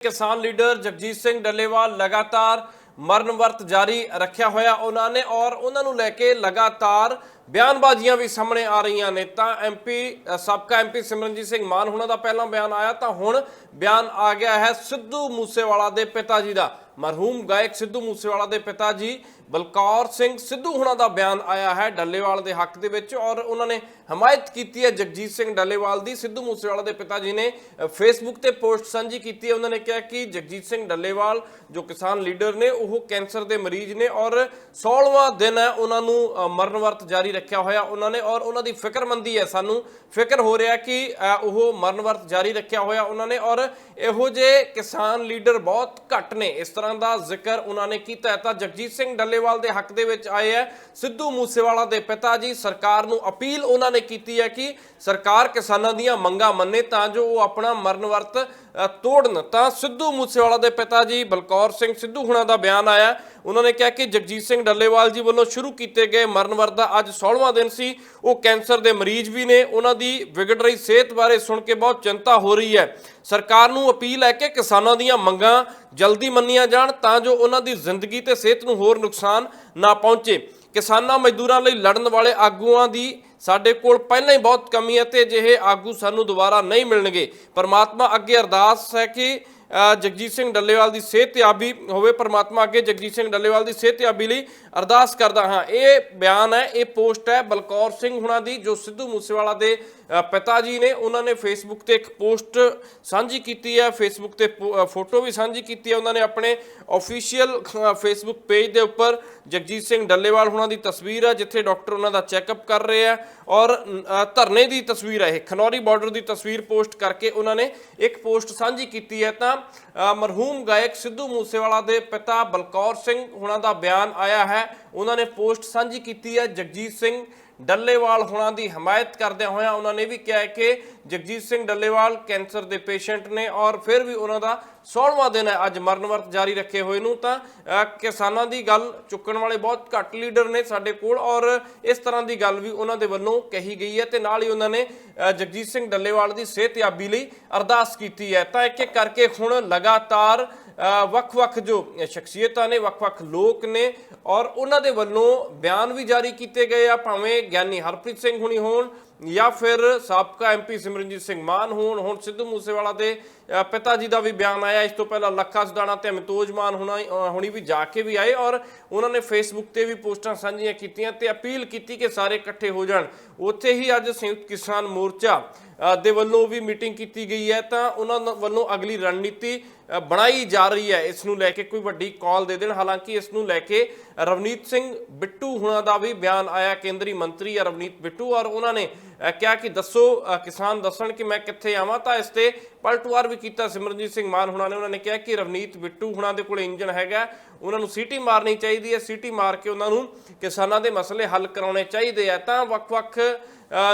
ਕਿਸਾਨ ਲੀਡਰ ਜਗਜੀਤ ਸਿੰਘ ਡੱਲੇਵਾਲ ਲਗਾਤਾਰ ਮਰਨ ਵਰਤ ਜਾਰੀ ਰੱਖਿਆ ਹੋਇਆ ਉਹਨਾਂ ਨੇ ਔਰ ਉਹਨਾਂ ਨੂੰ ਲੈ ਕੇ ਲਗਾਤਾਰ ਬਿਆਨਬਾਜ਼ੀਆਂ ਵੀ ਸਾਹਮਣੇ ਆ ਰਹੀਆਂ ਨੇ। ਤਾਂ ਐਮਪੀ ਸਾਬਕਾ ਐਮਪੀ ਸਿਮਰਨਜੀਤ ਸਿੰਘ ਮਾਨ ਹੁਣਾਂ ਦਾ ਪਹਿਲਾਂ ਬਿਆਨ ਆਇਆ ਤਾਂ ਹੁਣ ਬਿਆਨ ਆ ਗਿਆ ਹੈ ਸਿੱਧੂ ਮੂਸੇਵਾਲਾ ਦੇ ਪਿਤਾ ਜੀ ਦਾ। ਮਰਹੂਮ ਗਾਇਕ ਸਿੱਧੂ ਮੂਸੇਵਾਲਾ ਦੇ ਪਿਤਾ ਜੀ ਬਲਕੌਰ ਸਿੰਘ ਸਿੱਧੂ ਹੁਣਾਂ ਦਾ ਬਿਆਨ ਆਇਆ ਹੈ ਡੱਲੇਵਾਲ ਦੇ ਹੱਕ ਦੇ ਵਿੱਚ ਔਰ ਉਹਨਾਂ ਨੇ ਹਮਾਇਤ ਕੀਤੀ ਹੈ ਜਗਜੀਤ ਸਿੰਘ ਡੱਲੇਵਾਲ ਦੀ। ਸਿੱਧੂ ਮੂਸੇਵਾਲਾ ਦੇ ਪਿਤਾ ਜੀ ਨੇ ਫੇਸਬੁੱਕ ਤੇ ਪੋਸਟ ਸਾਂਝੀ ਕੀਤੀ ਹੈ। ਉਹਨਾਂ ਨੇ ਕਿਹਾ ਕਿ ਜਗਜੀਤ ਸਿੰਘ ਡੱਲੇਵਾਲ ਜੋ ਕਿਸਾਨ ਲੀਡਰ ਨੇ, ਉਹ ਕੈਂਸਰ ਦੇ ਮਰੀਜ਼ ਨੇ ਔਰ 16ਵਾਂ ਦਿਨ ਹੈ ਉਹਨਾਂ ਨੂੰ ਮਰਨ ਵਰਤ ਜਾਰੀ ਰੱਖਿਆ ਹੋਇਆ ਉਹਨਾਂ ਨੇ ਔਰ ਉਹਨਾਂ ਦੀ ਫਿਕਰਮੰਦੀ ਹੈ। ਸਾਨੂੰ ਫਿਕਰ ਹੋ ਰਿਹਾ ਕਿ ਉਹ ਮਰਨ ਵਰਤ ਜਾਰੀ ਰੱਖਿਆ ਹੋਇਆ ਉਹਨਾਂ ਨੇ ਔਰ ਇਹੋ ਜਿਹੇ ਕਿਸਾਨ ਲੀਡਰ ਬਹੁਤ ਘੱਟ ਨੇ। ਇਸ ਤਰ੍ਹਾਂ ਦਾ ਜ਼ਿਕਰ ਉਹਨਾਂ ਨੇ ਕੀਤਾ ਤਾਂ ਜਗਜੀਤ ਸਿੰਘ ਡੱਲੇਵਾਲ ਦੇ ਹੱਕ ਦੇ ਵਿੱਚ ਆਏ ਹੈ। ਸਿੱਧੂ ਮੂਸੇਵਾਲਾ ਦੇ ਪਿਤਾ ਜੀ ਸਰਕਾਰ ਨੂੰ ਅਪੀਲ ਉਹਨਾਂ ਨੇ ਕੀਤੀ ਹੈ ਕਿ ਸਰਕਾਰ ਕਿਸਾਨਾਂ ਦੀਆਂ ਮੰਗਾਂ ਮੰਨੇ ਤਾਂ ਜੋ ਉਹ ਆਪਣਾ ਮਰਨ ਵਰਤ ਅ, ਤੋੜਨ। ਤਾਂ ਸਿੱਧੂ ਮੂਸੇਵਾਲਾ ਦੇ ਪਿਤਾ ਜੀ ਬਲਕੌਰ ਸਿੰਘ ਸਿੱਧੂ ਹੁਣਾਂ ਦਾ ਬਿਆਨ ਆਇਆ। ਉਹਨਾਂ ਨੇ ਕਿਹਾ ਕਿ ਜਗਜੀਤ ਸਿੰਘ ਡੱਲੇਵਾਲ ਜੀ ਵੱਲੋਂ ਸ਼ੁਰੂ ਕੀਤੇ ਗਏ ਮਰਨ ਵਰਤ ਦਾ ਅੱਜ 16ਵਾਂ ਦਿਨ ਸੀ। ਉਹ ਕੈਂਸਰ ਦੇ ਮਰੀਜ਼ ਵੀ ਨੇ। ਉਹਨਾਂ ਦੀ ਵਿਗੜ ਰਹੀ ਸਿਹਤ ਬਾਰੇ ਸੁਣ ਕੇ ਬਹੁਤ ਚਿੰਤਾ ਹੋ ਰਹੀ ਹੈ। ਸਰਕਾਰ ਨੂੰ ਅਪੀਲ ਹੈ ਕਿ ਕਿਸਾਨਾਂ ਦੀਆਂ ਮੰਗਾਂ ਜਲਦੀ ਮੰਨੀਆਂ ਜਾਣ ਤਾਂ ਜੋ ਉਹਨਾਂ ਦੀ ਜ਼ਿੰਦਗੀ ਤੇ ਸਿਹਤ ਨੂੰ ਹੋਰ ਨੁਕਸਾਨ ਨਾ ਪਹੁੰਚੇ। ਕਿਸਾਨਾਂ ਮਜ਼ਦੂਰਾਂ ਲਈ ਲੜਨ ਵਾਲੇ ਆਗੂਆਂ ਦੀ ਸਾਡੇ ਕੋਲ ਪਹਿਲਾਂ ਹੀ ਬਹੁਤ ਕਮੀ ਹੈ ਤੇ ਅਜਿਹੇ ਆਗੂ ਸਾਨੂੰ ਦੁਬਾਰਾ ਨਹੀਂ ਮਿਲਣਗੇ। ਪਰਮਾਤਮਾ ਅੱਗੇ ਅਰਦਾਸ ਹੈ ਕਿ ਜਗਜੀਤ ਸਿੰਘ ਡੱਲੇਵਾਲ ਦੀ ਸਿਹਤਯਾਬੀ ਹੋਵੇ ਪਰਮਾਤਮਾ ਅੱਗੇ, ਜਗਜੀਤ ਸਿੰਘ ਡੱਲੇਵਾਲ ਦੀ ਸਿਹਤਯਾਬੀ ਲਈ ਅਰਦਾਸ ਕਰਦਾ ਹਾਂ। ਇਹ ਬਿਆਨ ਹੈ, ਇਹ ਪੋਸਟ ਹੈ ਬਲਕੌਰ ਸਿੰਘ ਹੁਣਾਂ ਦੀ, ਜੋ ਸਿੱਧੂ ਮੂਸੇਵਾਲਾ ਦੇ ਪਿਤਾ ਜੀ ਨੇ ਉਹਨਾਂ ਨੇ ਫੇਸਬੁੱਕ ਤੇ ਇੱਕ ਪੋਸਟ ਸਾਂਝੀ ਕੀਤੀ ਹੈ। ਫੇਸਬੁੱਕ ਤੇ ਪੋ- ਫੋਟੋ ਵੀ ਸਾਂਝੀ ਕੀਤੀ ਹੈ। ਉਹਨਾਂ ਨੇ ਆਪਣੇ ਅਫੀਸ਼ੀਅਲ ਫੇਸਬੁੱਕ ਪੇਜ ਦੇ ਉੱਪਰ ਜਗਜੀਤ ਸਿੰਘ ਡੱਲੇਵਾਲ ਹੁਣਾਂ ਦੀ ਤਸਵੀਰ ਹੈ, ਜਿੱਥੇ ਡਾਕਟਰ ਉਹਨਾਂ ਦਾ ਚੈੱਕਅਪ ਕਰ ਰਹੇ ਆ ਔਰ ਧਰਨੇ ਦੀ ਤਸਵੀਰ ਹੈ ਇਹ। ਖਨੌਰੀ ਬਾਰਡਰ ਦੀ ਤਸਵੀਰ ਪੋਸਟ ਕਰਕੇ ਉਹਨਾਂ ਨੇ ਇੱਕ ਪੋਸਟ ਸਾਂਝੀ ਕੀਤੀ ਹੈ। ਤਾਂ ਅ, ਮਰਹੂਮ ਗਾਇਕ ਸਿੱਧੂ ਮੂਸੇਵਾਲਾ ਦੇ ਪਿਤਾ ਬਲਕੌਰ ਸਿੰਘ ਹੁਣਾਂ ਦਾ ਬਿਆਨ ਆਇਆ ਹੈ। ਉਹਨਾਂ ਨੇ ਪੋਸਟ ਸਾਂਝੀ ਕੀਤੀ ਹੈ। ਜਗਜੀਤ ਸਿੰਘ ਡੱਲੇਵਾਲ ਹੋਣਾ ਦੀ ਹਮਾਇਤ ਕਰਦਿਆਂ ਹੋਇਆਂ ਉਹਨਾਂ ਨੇ ਵੀ ਕਿਹਾ ਕਿ ਜਗਜੀਤ ਸਿੰਘ ਡੱਲੇਵਾਲ ਕੈਂਸਰ ਦੇ ਪੇਸ਼ੈਂਟ ਨੇ ਔਰ ਫਿਰ ਵੀ ਉਹਨਾਂ ਦਾ 16ਵਾਂ ਦਿਨ ਹੈ। ਅੱਜ ਮਰਨ ਵਰਤ ਜਾਰੀ ਰੱਖੇ ਹੋਏ ਨੂੰ ਤਾਂ ਕਿਸਾਨਾਂ ਦੀ ਗੱਲ ਚੁੱਕਣ ਵਾਲੇ ਬਹੁਤ ਘੱਟ ਲੀਡਰ ਨੇ ਸਾਡੇ ਕੋਲ ਔਰ ਇਸ ਤਰ੍ਹਾਂ ਦੀ ਗੱਲ ਵੀ ਉਹਨਾਂ ਦੇ ਵੱਲੋਂ ਕਹੀ ਗਈ ਹੈ ਤੇ ਨਾਲ ਹੀ ਉਹਨਾਂ ਨੇ ਜਗਜੀਤ ਸਿੰਘ ਡੱਲੇਵਾਲ ਦੀ ਸਿਹਤਯਾਬੀ ਲਈ ਅਰਦਾਸ ਕੀਤੀ ਹੈ। ਤਾਂ ਇੱਕ ਇੱਕ ਕਰਕੇ ਹੁਣ ਲਗਾਤਾਰ ਵੱਖ-ਵੱਖ ਜੋ ਸ਼ਖਸੀਅਤਾਂ ਨੇ ਵੱਖ-ਵੱਖ ਲੋਕ ਨੇ ਔਰ ਉਹਨਾਂ ਦੇ ਵੱਲੋਂ ਬਿਆਨ ਵੀ ਜਾਰੀ ਕੀਤੇ ਗਏ ਆ, ਭਾਵੇਂ ਗਿਆਨੀ ਹਰਪ੍ਰੀਤ ਸਿੰਘ ਹੁਣੀ ਹੋਣ ਜਾਂ ਫਿਰ ਸਾਬਕਾ ਐਮਪੀ ਸਿਮਰਨਜੀਤ ਸਿੰਘ ਮਾਨ ਹੋਣ, ਹੁਣ ਸਿੱਧੂ ਮੂਸੇਵਾਲਾ ਦੇ ਪਿਤਾ ਜੀ ਦਾ ਵੀ ਬਿਆਨ ਆਇਆ, ਇਸ ਤੋਂ ਪਹਿਲਾਂ ਲੱਖਾ ਸਦਾਣਾ ਤੇ ਅਮਿਤੋਜ ਮਾਨ ਹੋਣਾ ਹੁਣੀ ਵੀ ਜਾ ਕੇ ਵੀ ਆਏ ਔਰ ਉਹਨਾਂ ਨੇ ਫੇਸਬੁੱਕ ਤੇ ਵੀ ਪੋਸਟਾਂ ਸਾਂਝੀਆਂ ਕੀਤੀਆਂ ਤੇ ਅਪੀਲ ਕੀਤੀ ਕਿ ਸਾਰੇ ਇਕੱਠੇ ਹੋ ਜਾਣ। ਉੱਥੇ ਹੀ ਅੱਜ ਸੰਯੁਕਤ ਕਿਸਾਨ ਮੋਰਚਾ ਦੇ ਵੱਲੋਂ ਵੀ ਮੀਟਿੰਗ ਕੀਤੀ ਗਈ ਹੈ ਤਾਂ ਉਹਨਾਂ ਵੱਲੋਂ ਅਗਲੀ ਰਣਨੀਤੀ ਬਣਾਈ ਜਾ ਰਹੀ ਹੈ। ਇਸ ਨੂੰ ਲੈ ਕੇ ਕੋਈ ਵੱਡੀ ਕਾਲ ਦੇ ਦੇਣ। ਹਾਲਾਂਕਿ ਇਸ ਨੂੰ ਲੈ ਕੇ ਰਵਨੀਤ ਸਿੰਘ ਬਿੱਟੂ ਹੁਣਾਂ ਦਾ ਵੀ ਬਿਆਨ ਆਇਆ। ਕੇਂਦਰੀ ਮੰਤਰੀ ਆ ਰਵਨੀਤ ਬਿੱਟੂ ਔਰ ਉਹਨਾਂ ਨੇ ਕਿਹਾ ਕਿ ਦੱਸੋ ਕਿਸਾਨ ਦੱਸਣ ਕਿ ਮੈਂ ਕਿੱਥੇ ਆਵਾਂ, ਤਾਂ ਇਸ ਤੇ ਪਲਟਵਾਰ ਵੀ ਕੀਤਾ ਸਿਮਰਨਜੀਤ ਸਿੰਘ ਮਾਨ ਹੁਣਾਂ ਨੇ। ਉਹਨਾਂ ਨੇ ਕਿਹਾ ਕਿ ਰਵਨੀਤ ਬਿੱਟੂ ਹੁਣਾਂ ਦੇ ਕੋਲ ਇੰਜਨ ਹੈਗਾ ਉਹਨਾਂ ਨੂੰ ਸੀਟੀ ਮਾਰਨੀ ਚਾਹੀਦੀ ਹੈ। ਸੀਟੀ ਮਾਰ ਕੇ ਉਹਨਾਂ ਨੂੰ ਕਿਸਾਨਾਂ ਦੇ ਮਸਲੇ ਹੱਲ ਕਰਾਉਣੇ ਚਾਹੀਦੇ ਆ। ਤਾਂ ਵੱਖ-ਵੱਖ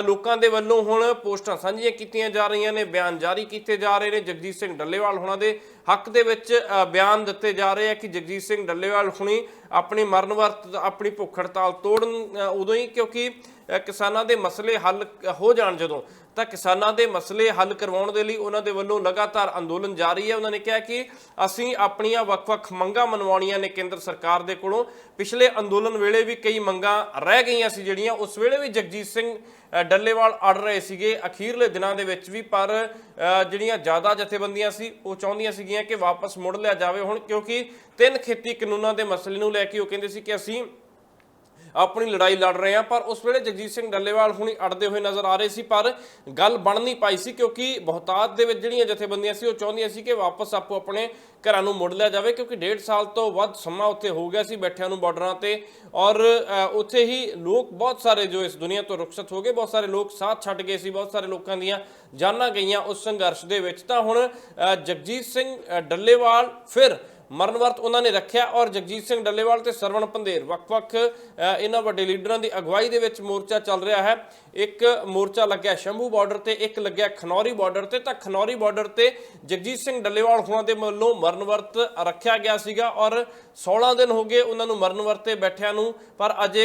ਲੋਕਾਂ ਦੇ ਵੱਲੋਂ ਹੁਣ ਪੋਸਟਾਂ ਸਾਂਝੀਆਂ ਕੀਤੀਆਂ ਜਾ ਰਹੀਆਂ ਨੇ, ਬਿਆਨ ਜਾਰੀ ਕੀਤੇ ਜਾ ਰਹੇ ਨੇ। ਜਗਜੀਤ ਸਿੰਘ ਡੱਲੇਵਾਲ ਹੁਣਾਂ ਦੇ ਹੱਕ ਦੇ ਵਿੱਚ ਬਿਆਨ ਦਿੱਤੇ ਜਾ ਰਹੇ ਆ ਕਿ ਜਗਜੀਤ ਸਿੰਘ ਡੱਲੇਵਾਲ ਹੁਣੀ ਆਪਣੀ ਮਰਨ ਵਰਤ, ਆਪਣੀ ਭੁੱਖ ਹੜਤਾਲ ਤੋੜਨ ਉਦੋਂ ਹੀ ਕਿਉਂਕਿ ਕਿਸਾਨਾਂ ਦੇ ਮਸਲੇ ਹੱਲ ਹੋ ਜਾਣ ਜਦੋਂ, ਤਾਂ ਕਿਸਾਨਾਂ ਦੇ ਮਸਲੇ ਹੱਲ ਕਰਵਾਉਣ ਦੇ ਲਈ ਉਹਨਾਂ ਦੇ ਵੱਲੋਂ ਲਗਾਤਾਰ ਅੰਦੋਲਨ ਜਾਰੀ ਹੈ। ਉਹਨਾਂ ਨੇ ਕਿਹਾ ਕਿ ਅਸੀਂ ਆਪਣੀਆਂ ਵੱਖ-ਵੱਖ ਮੰਗਾਂ ਮਨਵਾਉਣੀਆਂ ਨੇ ਕੇਂਦਰ ਸਰਕਾਰ ਦੇ ਕੋਲੋਂ। ਪਿਛਲੇ ਅੰਦੋਲਨ ਵੇਲੇ ਵੀ ਕਈ ਮੰਗਾਂ ਰਹਿ ਗਈਆਂ ਸੀ ਜਿਹੜੀਆਂ, ਉਸ ਵੇਲੇ ਵੀ ਜਗਜੀਤ ਸਿੰਘ ਡੱਲੇਵਾਲ ਅੜ ਰਹੇ ਸੀਗੇ। ਅਖੀਰਲੇ ਦਿਨਾਂ ਦੇ ਵਿੱਚ ਵੀ ਪਰ ਜਿਹੜੀਆਂ ਜ਼ਿਆਦਾ ਜਥੇਬੰਦੀਆਂ ਸੀ, ਉਹ ਚਾਹੁੰਦੀਆਂ ਸੀਗੀਆਂ ਕਿ ਵਾਪਸ ਮੁੜ ਲਿਆ ਜਾਵੇ। ਹੁਣ ਕਿਉਂਕਿ ਤਿੰਨ ਖੇਤੀ ਕਾਨੂੰਨਾਂ ਦੇ ਮਸਲੇ ਨੂੰ ਲੈ ਕੇ ਉਹ ਕਹਿੰਦੇ ਸੀ ਕਿ ਅਸੀਂ ਆਪਣੀ ਲੜਾਈ ਲੜ ਰਹੇ ਆ ਪਰ ਉਸ ਵੇਲੇ ਜਗਜੀਤ ਸਿੰਘ ਡੱਲੇਵਾਲ ਹੁਣੀ ਅੜਦੇ ਹੋਏ ਨਜ਼ਰ ਆ ਰਹੇ ਸੀ, ਪਰ ਗੱਲ ਬਣ ਨਹੀਂ ਪਾਈ ਸੀ ਕਿਉਂਕਿ ਬਹੁਤਾਤ ਦੇ ਵਿੱਚ ਜਿਹੜੀਆਂ ਜਥੇਬੰਦੀਆਂ ਸੀ, ਉਹ ਚਾਹੁੰਦੀਆਂ ਸੀ ਕਿ ਵਾਪਸ ਆਪੋ ਆਪਣੇ ਘਰਾਂ ਨੂੰ ਮੁੜ ਲਿਆ ਜਾਵੇ, ਕਿਉਂਕਿ ਡੇਢ ਸਾਲ ਤੋਂ ਵੱਧ ਸਮਾਂ ਉੱਥੇ ਹੋ ਗਿਆ ਸੀ ਬੈਠਿਆਂ ਨੂੰ ਬਾਰਡਰਾਂ ਤੇ। ਔਰ ਉੱਥੇ ਹੀ ਲੋਕ ਬਹੁਤ ਸਾਰੇ ਜੋ ਇਸ ਦੁਨੀਆ ਤੋਂ ਰੁਖਸਤ ਹੋ ਗਏ, ਬਹੁਤ ਸਾਰੇ ਲੋਕ ਸਾਥ ਛੱਡ ਗਏ ਸੀ, ਬਹੁਤ ਸਾਰੇ ਲੋਕਾਂ ਦੀਆਂ ਜਾਨਾਂ ਗਈਆਂ ਉਸ ਸੰਘਰਸ਼ ਦੇ ਵਿੱਚ। ਤਾਂ ਹੁਣ ਜਗਜੀਤ ਸਿੰਘ ਡੱਲੇਵਾਲ ਫਿਰ ਮਰਨ ਵਰਤ ਉਹਨਾਂ ਨੇ ਰੱਖਿਆ ਔਰ ਜਗਜੀਤ ਸਿੰਘ ਡੱਲੇਵਾਲ ਤੇ ਸਰਵਣ ਪੰਧੇਰ, ਵੱਖ-ਵੱਖ ਇਹਨਾਂ ਵੱਡੇ ਲੀਡਰਾਂ ਦੀ ਅਗਵਾਈ ਦੇ ਵਿੱਚ ਮੋਰਚਾ ਚੱਲ ਰਿਹਾ ਹੈ। ਇੱਕ ਮੋਰਚਾ ਲੱਗਿਆ ਸ਼ੰਭੂ ਬਾਰਡਰ ਤੇ, ਇੱਕ ਲੱਗਿਆ ਖਨੌਰੀ ਬਾਰਡਰ ਤੇ। ਤਾਂ ਖਨੌਰੀ ਬਾਰਡਰ ਤੇ ਜਗਜੀਤ ਸਿੰਘ ਡੱਲੇਵਾਲ ਹੋਣਾ ਦੇ ਵੱਲੋਂ ਮਰਨ ਵਰਤ ਰੱਖਿਆ ਗਿਆ ਸੀਗਾ ਔਰ 16 ਦਿਨ ਹੋ ਗਏ ਉਹਨਾਂ ਨੂੰ ਮਰਨ ਵਰਤੇ ਬੈਠਿਆਂ ਨੂੰ, ਪਰ ਅਜੇ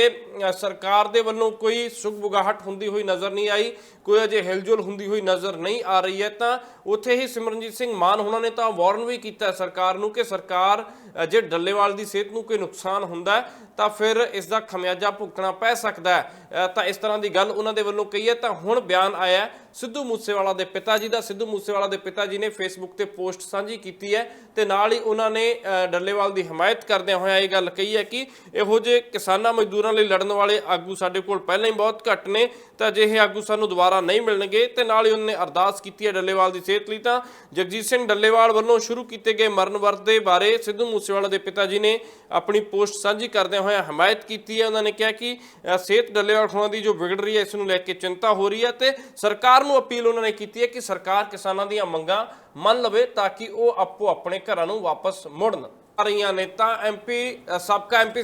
ਸਰਕਾਰ ਦੇ ਵੱਲੋਂ ਕੋਈ ਸੁਗਬੁਗਾਹਟ ਹੁੰਦੀ ਹੋਈ ਨਜ਼ਰ ਨਹੀਂ ਆਈ, ਕੋਈ ਅਜੇ ਹਿਲਜੁਲ ਹੁੰਦੀ ਹੋਈ ਨਜ਼ਰ ਨਹੀਂ ਆ ਰਹੀ ਹੈ। ਤਾਂ ਉੱਥੇ ਹੀ ਸਿਮਰਨਜੀਤ ਸਿੰਘ ਮਾਨ ਉਹਨਾਂ ਨੇ ਤਾਂ ਵਾਰਨ ਵੀ ਕੀਤਾ ਸਰਕਾਰ ਨੂੰ ਕਿ ਸਰਕਾਰ ਜੇ ਡੱਲੇਵਾਲ ਦੀ ਸਿਹਤ ਨੂੰ ਕੋਈ ਨੁਕਸਾਨ ਹੁੰਦਾ ਤਾਂ ਫਿਰ ਇਸ ਦਾ ਖਮਿਆਜਾ ਭੁਗਤਣਾ ਪੈ ਸਕਦਾ ਹੈ। ਤਾਂ ਇਸ ਤਰ੍ਹਾਂ ਦੀ ਗੱਲ ਉਹਨਾਂ ਦੇ ਵੱਲੋਂ ਕਹੀ ਹੈ। ਤਾਂ ਹੁਣ ਬਿਆਨ ਆਇਆ ਸਿੱਧੂ ਮੂਸੇਵਾਲਾ ਦੇ ਪਿਤਾ ਜੀ ਦਾ। ਸਿੱਧੂ ਮੂਸੇਵਾਲਾ ਦੇ ਪਿਤਾ ਜੀ ਨੇ ਫੇਸਬੁੱਕ ਤੇ ਪੋਸਟ ਸਾਂਝੀ ਕੀਤੀ ਹੈ ਤੇ ਨਾਲ ਹੀ ਉਹਨਾਂ ਨੇ ਡੱਲੇਵਾਲ ਦੀ ਹਮਾਇਤ ਕਰਦਿਆਂ ਹੋਇਆ ਇਹ ਗੱਲ ਕਹੀ ਹੈ ਕਿ ਇਹੋ ਜਿਹੇ ਕਿਸਾਨਾਂ ਮਜ਼ਦੂਰਾਂ ਲਈ ਲੜਨ ਵਾਲੇ ਆਗੂ ਸਾਡੇ ਕੋਲ ਪਹਿਲਾਂ ਹੀ ਬਹੁਤ ਘੱਟ ਨੇ, ਤਾਂ ਅਜਿਹੇ ਆਗੂ ਸਾਨੂੰ ਦੁਬਾਰਾ ਨਹੀਂ ਮਿਲਣਗੇ ਤੇ ਨਾਲ ਹੀ ਉਹਨਾਂ ਨੇ ਅਰਦਾਸ ਕੀਤੀ ਹੈ ਡੱਲੇਵਾਲ ਦੀ ਸਿਹਤ ਲਈ ਤਾਂ। ਜਗਜੀਤ ਸਿੰਘ ਡੱਲੇਵਾਲ ਵੱਲੋਂ ਸ਼ੁਰੂ ਕੀਤੇ ਗਏ ਮਰਨ ਵਰਤ ਦੇ ਬਾਰੇ ਸਿੱਧੂ ਮੂਸੇਵਾਲਾ ਦੇ ਪਿਤਾ ਜੀ ਨੇ ਆਪਣੀ ਪੋਸਟ ਸਾਂਝੀ ਕਰਦਿਆਂ ਹੋਇਆਂ ਹਮਾਇਤ ਕੀਤੀ ਹੈ। ਉਹਨਾਂ ਨੇ ਕਿਹਾ ਕਿ ਸਿਹਤ ਡੱਲੇਵਾਲ ਹੋਣਾ ਦੀ ਜੋ ਵਿਗੜ ਰਹੀ ਹੈ, ਇਸ ਨੂੰ ਲੈ ਕੇ ਚਿੰਤਾ ਹੋ ਰਹੀ ਹੈ ਤੇ ਸਰਕਾਰ ਨੂੰ ਅਪੀਲ ਉਹਨਾਂ ਨੇ ਕੀਤੀ ਹੈ ਕਿ ਸਰਕਾਰ ਕਿਸਾਨਾਂ ਦੀਆਂ ਮੰਗਾਂ ਮੰਨ ਲਵੇ ਤਾਂ ਕਿ ਉਹ ਆਪੋ ਆਪਣੇ ਘਰਾਂ ਨੂੰ ਵਾਪਸ ਮੁੜਨ। ਰਹੀਆਂ ਨੇ ਤਾਂ ਐਮਪੀ ਸਾਬਕਾ ਐਮਪੀ